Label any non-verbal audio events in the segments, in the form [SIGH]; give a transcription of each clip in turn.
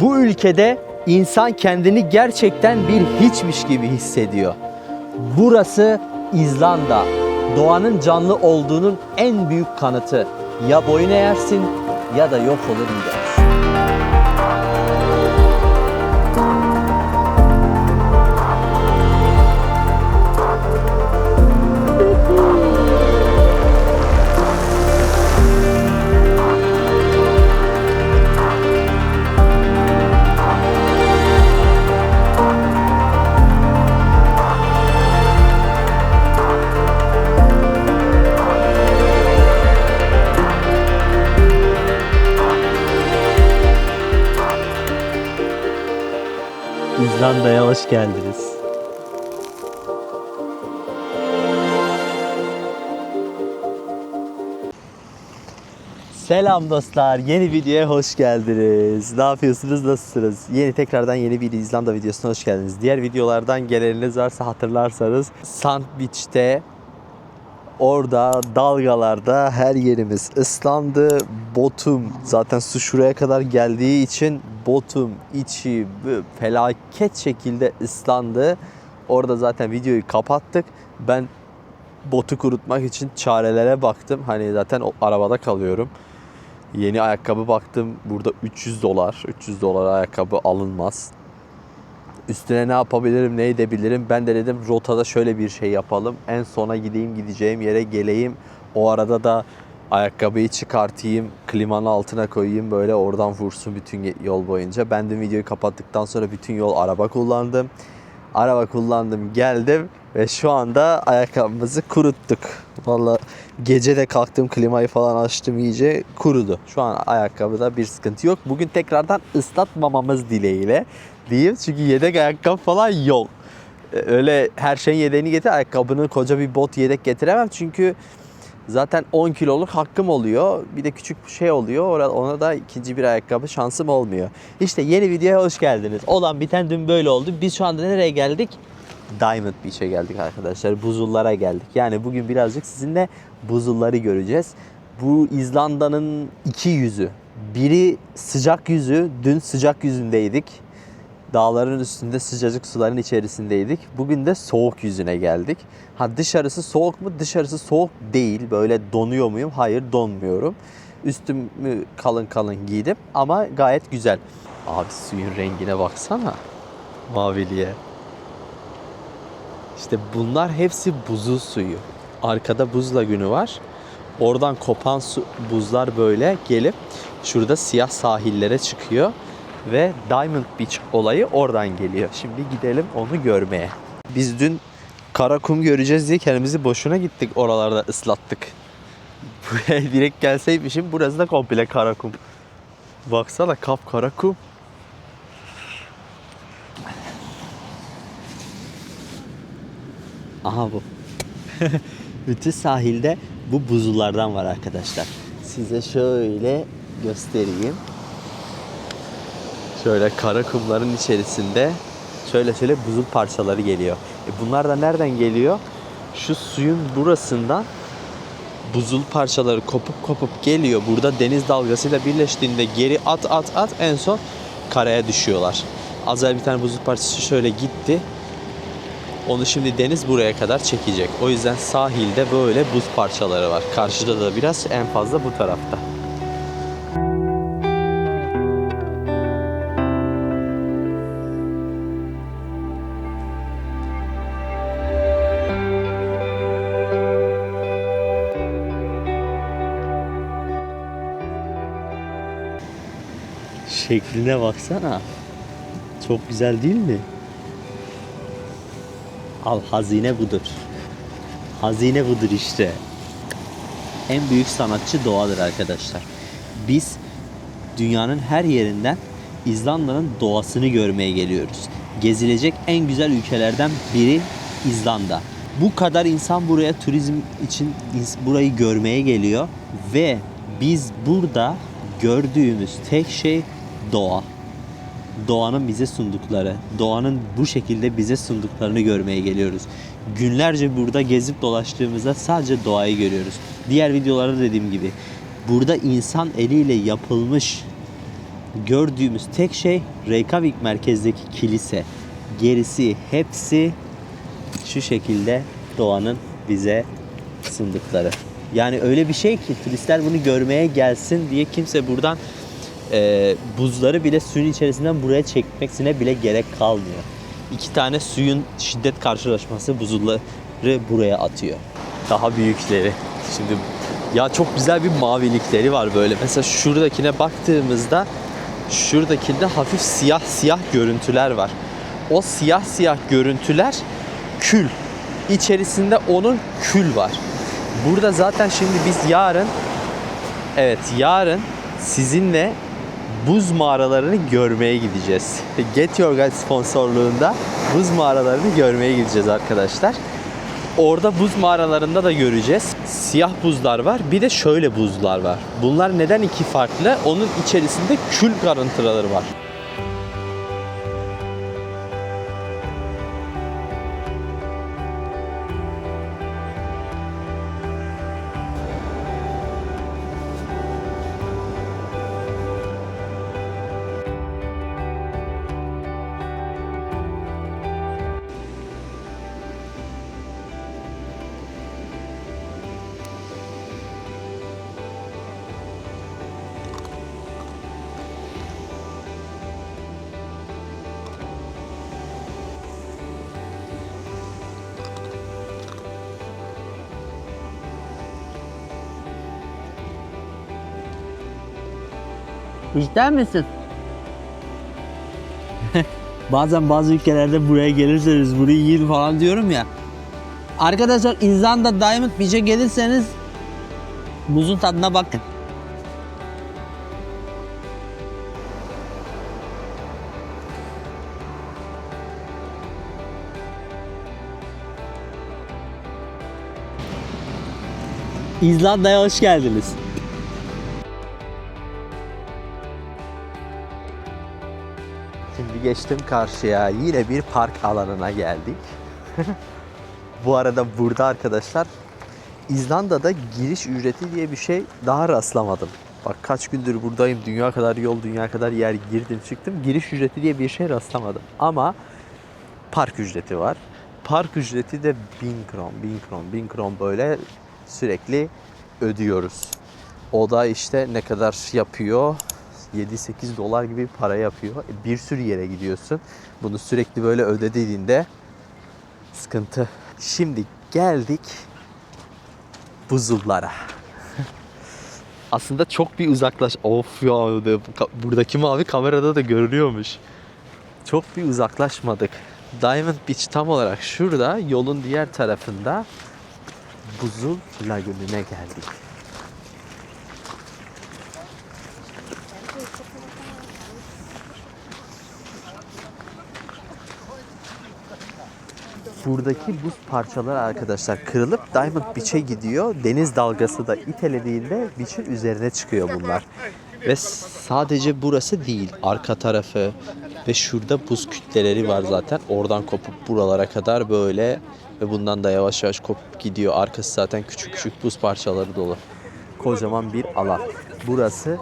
Bu ülkede insan kendini gerçekten bir hiçmiş gibi hissediyor. Burası İzlanda. Doğanın canlı olduğunun en büyük kanıtı. Ya boyun eğersin ya da yok olur gidersin. İzlanda'ya hoş geldiniz. Selam dostlar. Yeni videoya hoş geldiniz. Ne yapıyorsunuz? Nasılsınız? Yeni tekrardan yeni bir İzlanda videosuna hoş geldiniz. Diğer videolardan geleniniz varsa hatırlarsanız Sand Beach'te orada dalgalarda her yerimiz ıslandı. Botum zaten su şuraya kadar geldiği için botum içi felaket şekilde ıslandı. Orada zaten videoyu kapattık. Ben botu kurutmak için çarelere baktım. Hani zaten o arabada kalıyorum. Yeni ayakkabı baktım. Burada 300 dolar. 300 dolar ayakkabı alınmaz. Üstüne ne yapabilirim, ne edebilirim? Ben de dedim rotada şöyle bir şey yapalım. En sona gideyim, gideceğim yere geleyim. O arada da ayakkabıyı çıkartayım, klimanın altına koyayım. Böyle oradan vursun bütün yol boyunca. Ben de videoyu kapattıktan sonra bütün yol araba kullandım. Araba kullandım, geldim ve şu anda ayakkabımızı kuruttuk. Valla gece de kalktım klimayı falan açtım iyice kurudu. Şu an ayakkabıda bir sıkıntı yok. Bugün tekrardan ıslatmamamız dileğiyle diyeyim. Çünkü yedek ayakkabı falan yok. Öyle her şeyin yedeğini getir. Ayakkabını koca bir bot yedek getiremem. Çünkü zaten 10 kiloluk hakkım oluyor. Bir de küçük şey oluyor. Ona da ikinci bir ayakkabı şansım olmuyor. İşte yeni videoya hoş geldiniz. Olan biten dün böyle oldu. Biz şu anda nereye geldik? Diamond Beach'e geldik arkadaşlar. Buzullara geldik. Yani bugün birazcık sizinle buzulları göreceğiz. Bu İzlanda'nın iki yüzü. Biri sıcak yüzü. Dün sıcak yüzündeydik. Dağların üstünde sıcacık suların içerisindeydik. Bugün de soğuk yüzüne geldik. Ha dışarısı soğuk mu? Dışarısı soğuk değil. Böyle donuyor muyum? Hayır donmuyorum. Üstümü kalın kalın giydim ama gayet güzel. Abi suyun rengine baksana. Maviliğe. İşte bunlar hepsi buzul suyu. Arkada buz lagünü var. Oradan kopan su, buzlar böyle gelip şurada siyah sahillere çıkıyor. Ve Diamond Beach olayı oradan geliyor. Şimdi gidelim onu görmeye. Biz dün kara kum göreceğiz diye kendimizi boşuna gittik oralarda ıslattık. [LAUGHS] Buraya direkt gelseymişim burası da komple kara kum. Baksana kap kara kum. Aha bu. [LAUGHS] Bütün sahilde bu buzullardan var arkadaşlar. Size şöyle göstereyim. Şöyle kara kumların içerisinde şöyle şöyle buzul parçaları geliyor. E bunlar da nereden geliyor? Şu suyun burasından buzul parçaları kopup kopup geliyor. Burada deniz dalgasıyla birleştiğinde geri at at at en son karaya düşüyorlar. Az bir tane buzul parçası şöyle gitti. Onu şimdi deniz buraya kadar çekecek. O yüzden sahilde böyle buz parçaları var. Karşıda da biraz en fazla bu tarafta. Şekline baksana. Çok güzel değil mi? Al hazine budur. Hazine budur işte. En büyük sanatçı doğadır arkadaşlar. Biz dünyanın her yerinden İzlanda'nın doğasını görmeye geliyoruz. Gezilecek en güzel ülkelerden biri İzlanda. Bu kadar insan buraya turizm için burayı görmeye geliyor ve biz burada gördüğümüz tek şey doğa doğanın bize sundukları, doğanın bu şekilde bize sunduklarını görmeye geliyoruz. Günlerce burada gezip dolaştığımızda sadece doğayı görüyoruz. Diğer videolarda dediğim gibi burada insan eliyle yapılmış gördüğümüz tek şey Reykjavik merkezdeki kilise. Gerisi hepsi şu şekilde doğanın bize sundıkları. Yani öyle bir şey ki turistler bunu görmeye gelsin diye kimse buradan e, buzları bile suyun içerisinden buraya çekmesine bile gerek kalmıyor. İki tane suyun şiddet karşılaşması buzulları buraya atıyor. Daha büyükleri. Şimdi ya çok güzel bir mavilikleri var böyle. Mesela şuradakine baktığımızda şuradakinde hafif siyah siyah görüntüler var. O siyah siyah görüntüler kül. İçerisinde onun kül var. Burada zaten şimdi biz yarın evet yarın sizinle buz mağaralarını görmeye gideceğiz. Get Your Guide sponsorluğunda buz mağaralarını görmeye gideceğiz arkadaşlar. Orada buz mağaralarında da göreceğiz. Siyah buzlar var. Bir de şöyle buzlar var. Bunlar neden iki farklı? Onun içerisinde kül karıntıları var. İster misin? [LAUGHS] Bazen bazı ülkelerde buraya gelirseniz burayı yiyin falan diyorum ya. Arkadaşlar İzlanda Diamond Beach'e gelirseniz buzun tadına bakın. İzlanda'ya hoş geldiniz. Geçtim karşıya. Yine bir park alanına geldik. [LAUGHS] Bu arada burada arkadaşlar İzlanda'da giriş ücreti diye bir şey daha rastlamadım. Bak kaç gündür buradayım. Dünya kadar yol, dünya kadar yer girdim çıktım. Giriş ücreti diye bir şey rastlamadım. Ama park ücreti var. Park ücreti de 1000 kron, 1000 kron, 1000 kron böyle sürekli ödüyoruz. O da işte ne kadar yapıyor? 7-8 dolar gibi para yapıyor. E, Bir sürü yere gidiyorsun. Bunu sürekli böyle ödediğinde sıkıntı. Şimdi geldik buzullara. [LAUGHS] Aslında çok bir uzaklaş. Of ya buradaki mavi kamerada da görülüyormuş. Çok bir uzaklaşmadık. Diamond Beach tam olarak şurada yolun diğer tarafında buzul lagününe geldik. Buradaki buz parçaları arkadaşlar kırılıp Diamond Beach'e gidiyor. Deniz dalgası da itelediğinde beach'in üzerine çıkıyor bunlar. Ve sadece burası değil, arka tarafı ve şurada buz kütleleri var zaten. Oradan kopup buralara kadar böyle ve bundan da yavaş yavaş kopup gidiyor. Arkası zaten küçük küçük buz parçaları dolu. Kocaman bir alan. Burası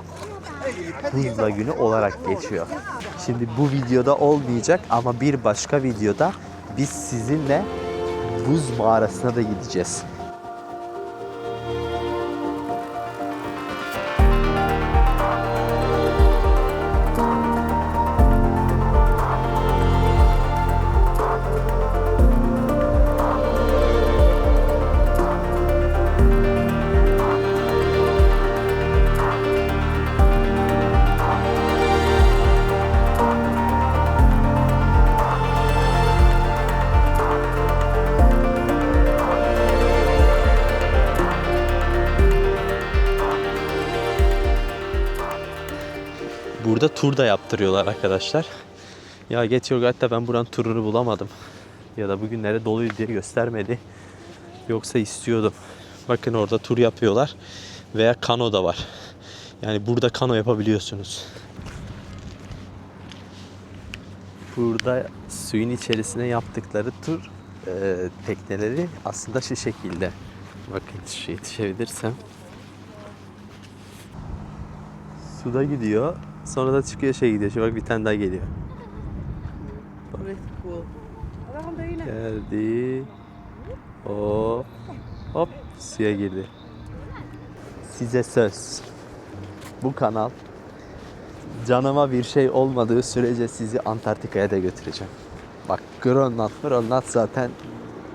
buz lagünü olarak geçiyor. Şimdi bu videoda olmayacak ama bir başka videoda biz sizinle buz mağarasına da gideceğiz. Burada tur da yaptırıyorlar arkadaşlar. Ya Get Your Guide'da ben buranın turunu bulamadım. Ya da bugünlere doluydu diye göstermedi. Yoksa istiyordum. Bakın orada tur yapıyorlar. Veya kano da var. Yani burada kano yapabiliyorsunuz. Burada suyun içerisine yaptıkları tur e, tekneleri aslında şu şekilde. Bakın şu yetişebilirsem. Suda gidiyor. Sonra da çıkıyor şey gidiyor. Şimdi bak bir tane daha geliyor. Geldi. Hop. Hop. Suya girdi. Size söz. Bu kanal canıma bir şey olmadığı sürece sizi Antarktika'ya da götüreceğim. Bak Grönland, Grönland zaten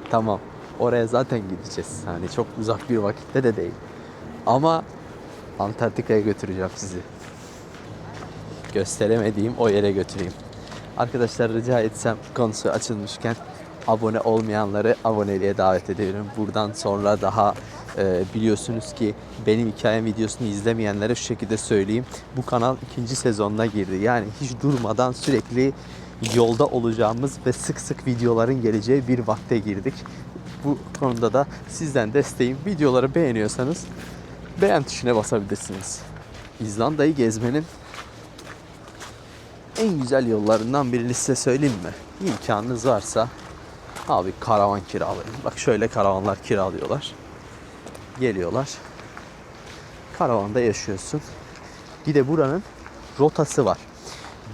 tamam. Oraya zaten gideceğiz. Hani çok uzak bir vakitte de değil. Ama Antarktika'ya götüreceğim sizi. Gösteremediğim o yere götüreyim. Arkadaşlar rica etsem konusu açılmışken abone olmayanları aboneliğe davet ediyorum. Buradan sonra daha e, biliyorsunuz ki benim hikayem videosunu izlemeyenlere şu şekilde söyleyeyim. Bu kanal ikinci sezonuna girdi. Yani hiç durmadan sürekli yolda olacağımız ve sık sık videoların geleceği bir vakte girdik. Bu konuda da sizden desteğim. Videoları beğeniyorsanız beğen tuşuna basabilirsiniz. İzlanda'yı gezmenin en güzel yollarından birini size söyleyeyim mi? İmkanınız varsa abi karavan kiralayın. Bak şöyle karavanlar kiralıyorlar. Geliyorlar. Karavanda yaşıyorsun. Bir de buranın rotası var.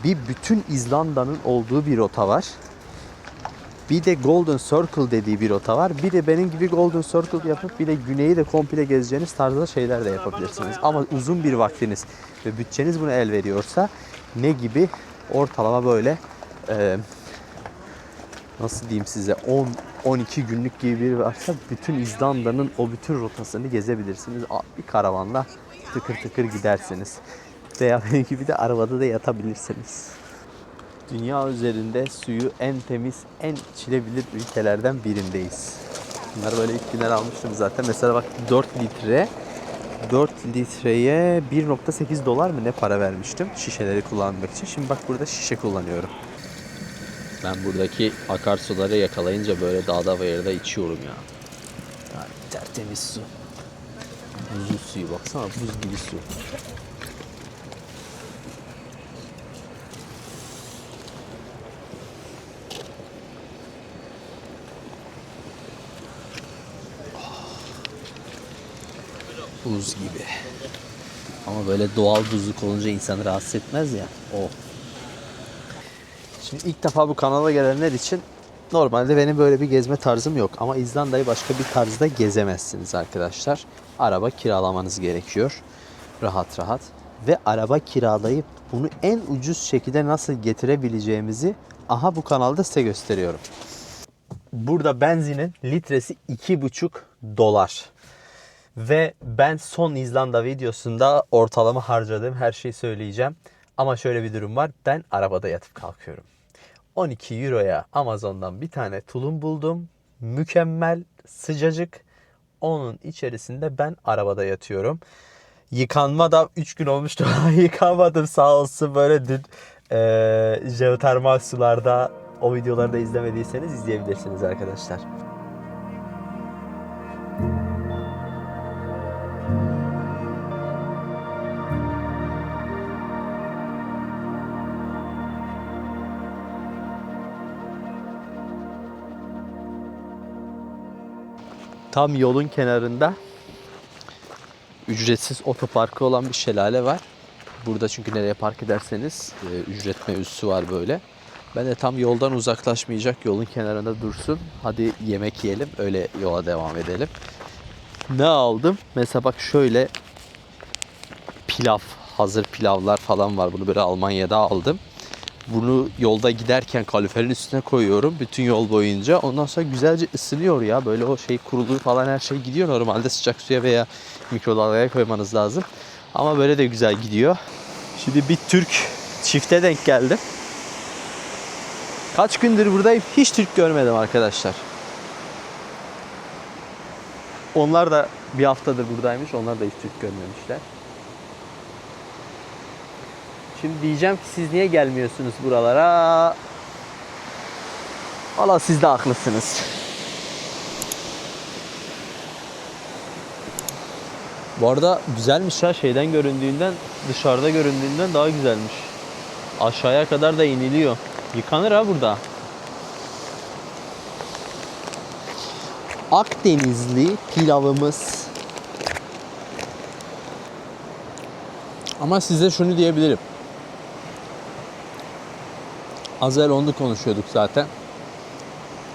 Bir bütün İzlanda'nın olduğu bir rota var. Bir de Golden Circle dediği bir rota var. Bir de benim gibi Golden Circle yapıp bir de güneyi de komple gezeceğiniz tarzda şeyler de yapabilirsiniz. Ama uzun bir vaktiniz ve bütçeniz buna el veriyorsa ne gibi ortalama böyle e, nasıl diyeyim size 10 12 günlük gibi bir varsa bütün İzlanda'nın o bütün rotasını gezebilirsiniz. Bir karavanla tıkır tıkır gidersiniz. Veya [LAUGHS] benim gibi de arabada da yatabilirsiniz. Dünya üzerinde suyu en temiz, en içilebilir ülkelerden birindeyiz. Bunları böyle ilk günler almıştım zaten. Mesela bak 4 litre 4 litreye 1.8 dolar mı ne para vermiştim şişeleri kullanmak için. Şimdi bak burada şişe kullanıyorum. Ben buradaki akarsuları yakalayınca böyle dağda yerde içiyorum ya. Yani tertemiz su. Buzlu suyu baksana buz gibi su. Buz gibi. Ama böyle doğal buzluk olunca insanı rahatsız etmez ya. O. Şimdi ilk defa bu kanala gelenler için normalde benim böyle bir gezme tarzım yok. Ama İzlanda'yı başka bir tarzda gezemezsiniz arkadaşlar. Araba kiralamanız gerekiyor. Rahat rahat. Ve araba kiralayıp bunu en ucuz şekilde nasıl getirebileceğimizi aha bu kanalda size gösteriyorum. Burada benzinin litresi 2,5 dolar. Ve ben son İzlanda videosunda ortalama harcadığım her şeyi söyleyeceğim. Ama şöyle bir durum var. Ben arabada yatıp kalkıyorum. 12 euroya Amazon'dan bir tane tulum buldum. Mükemmel, sıcacık. Onun içerisinde ben arabada yatıyorum. Yıkanma da 3 gün olmuştu. [LAUGHS] Yıkamadım sağ olsun böyle dün e, jeotermal sularda o videoları da izlemediyseniz izleyebilirsiniz arkadaşlar. Tam yolun kenarında ücretsiz otoparkı olan bir şelale var. Burada çünkü nereye park ederseniz e, ücret mevzusu var böyle. Ben de tam yoldan uzaklaşmayacak yolun kenarında dursun. Hadi yemek yiyelim öyle yola devam edelim. Ne aldım? Mesela bak şöyle pilav, hazır pilavlar falan var. Bunu böyle Almanya'da aldım. Bunu yolda giderken kaloriferin üstüne koyuyorum bütün yol boyunca. Ondan sonra güzelce ısınıyor ya. Böyle o şey kuruluğu falan her şey gidiyor. Normalde sıcak suya veya mikrodalgaya koymanız lazım. Ama böyle de güzel gidiyor. Şimdi bir Türk çifte denk geldim. Kaç gündür buradayım hiç Türk görmedim arkadaşlar. Onlar da bir haftadır buradaymış. Onlar da hiç Türk görmemişler. Şimdi diyeceğim ki siz niye gelmiyorsunuz buralara? Valla siz de haklısınız. Bu arada güzelmiş ya şeyden göründüğünden dışarıda göründüğünden daha güzelmiş. Aşağıya kadar da iniliyor. Yıkanır ha burada. Akdenizli pilavımız. Ama size şunu diyebilirim. Az evvel onu konuşuyorduk zaten.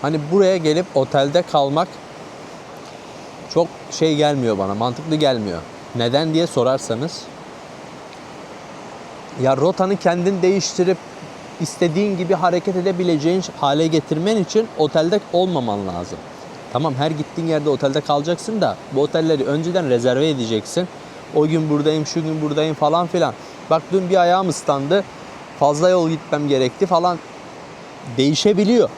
Hani buraya gelip otelde kalmak çok şey gelmiyor bana, mantıklı gelmiyor. Neden diye sorarsanız ya rotanı kendin değiştirip istediğin gibi hareket edebileceğin hale getirmen için otelde olmaman lazım. Tamam her gittiğin yerde otelde kalacaksın da bu otelleri önceden rezerve edeceksin. O gün buradayım, şu gün buradayım falan filan. Bak dün bir ayağım ıslandı. Fazla yol gitmem gerekti falan. Değişebiliyor.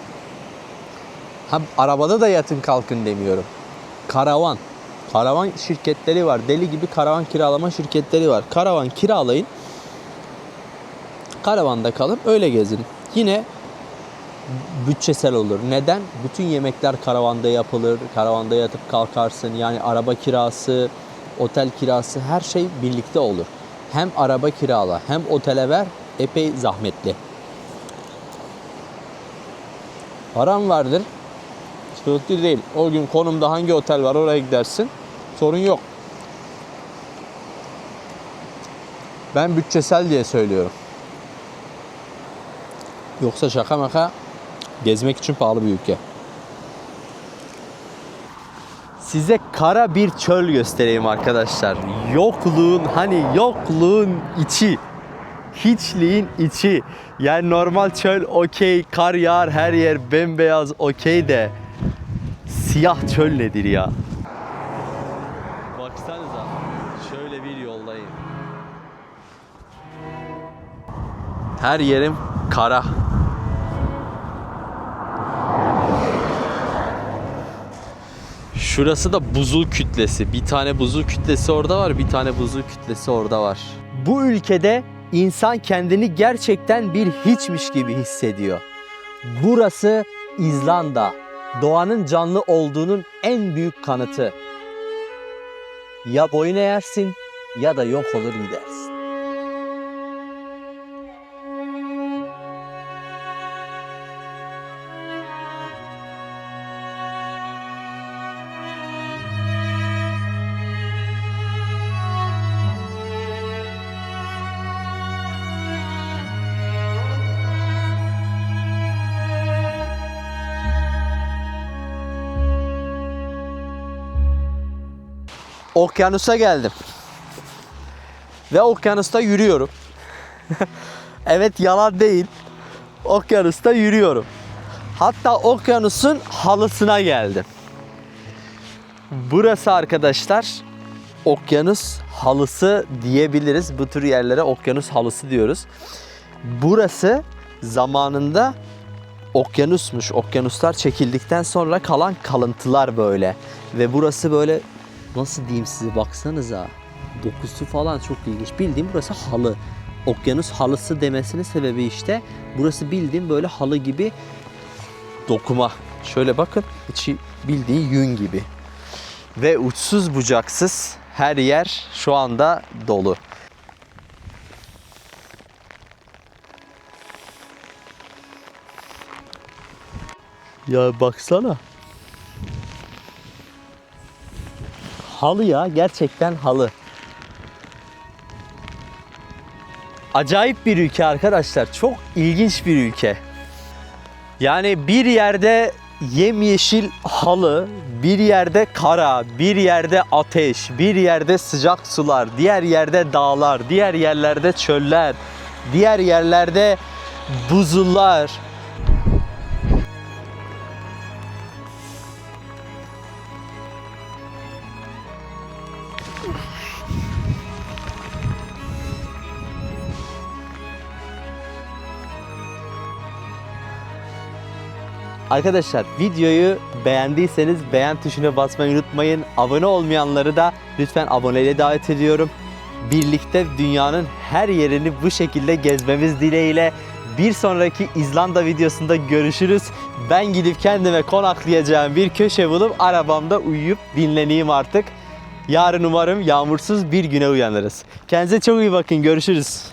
Ha, arabada da yatın kalkın demiyorum. Karavan. Karavan şirketleri var. Deli gibi karavan kiralama şirketleri var. Karavan kiralayın. Karavanda kalın öyle gezin. Yine bütçesel olur. Neden? Bütün yemekler karavanda yapılır. Karavanda yatıp kalkarsın. Yani araba kirası, otel kirası her şey birlikte olur. Hem araba kirala hem otele ver epey zahmetli. Param vardır. Sıkıntı değil. O gün konumda hangi otel var oraya gidersin. Sorun yok. Ben bütçesel diye söylüyorum. Yoksa şaka maka gezmek için pahalı bir ülke. Size kara bir çöl göstereyim arkadaşlar. Yokluğun hani yokluğun içi. Hiçliğin içi. Yani normal çöl okey, kar yağar her yer bembeyaz okey de siyah çöl nedir ya? Baksanıza şöyle bir yoldayım. Her yerim kara. Şurası da buzul kütlesi. Bir tane buzul kütlesi orada var, bir tane buzul kütlesi orada var. Bu ülkede insan kendini gerçekten bir hiçmiş gibi hissediyor. Burası İzlanda. Doğanın canlı olduğunun en büyük kanıtı. Ya boyun eğersin ya da yok olur gidersin. Okyanusa geldim. Ve okyanusta yürüyorum. [LAUGHS] evet yalan değil. Okyanusta yürüyorum. Hatta okyanusun halısına geldim. Burası arkadaşlar okyanus halısı diyebiliriz. Bu tür yerlere okyanus halısı diyoruz. Burası zamanında okyanusmuş. Okyanuslar çekildikten sonra kalan kalıntılar böyle. Ve burası böyle nasıl diyeyim size baksanıza. Dokusu falan çok ilginç. Bildiğim burası halı. Okyanus halısı demesinin sebebi işte burası bildiğim böyle halı gibi dokuma. Şöyle bakın içi bildiğin yün gibi. Ve uçsuz bucaksız her yer şu anda dolu. Ya baksana. Halı ya gerçekten halı. Acayip bir ülke arkadaşlar. Çok ilginç bir ülke. Yani bir yerde yemyeşil halı, bir yerde kara, bir yerde ateş, bir yerde sıcak sular, diğer yerde dağlar, diğer yerlerde çöller, diğer yerlerde buzullar. Arkadaşlar videoyu beğendiyseniz beğen tuşuna basmayı unutmayın. Abone olmayanları da lütfen aboneliğe davet ediyorum. Birlikte dünyanın her yerini bu şekilde gezmemiz dileğiyle bir sonraki İzlanda videosunda görüşürüz. Ben gidip kendime konaklayacağım bir köşe bulup arabamda uyuyup dinleneyim artık. Yarın umarım yağmursuz bir güne uyanırız. Kendinize çok iyi bakın. Görüşürüz.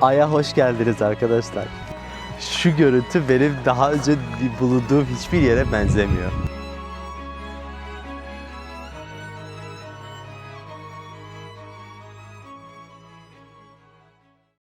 Ay'a hoş geldiniz arkadaşlar şu görüntü benim daha önce bulunduğum hiçbir yere benzemiyor.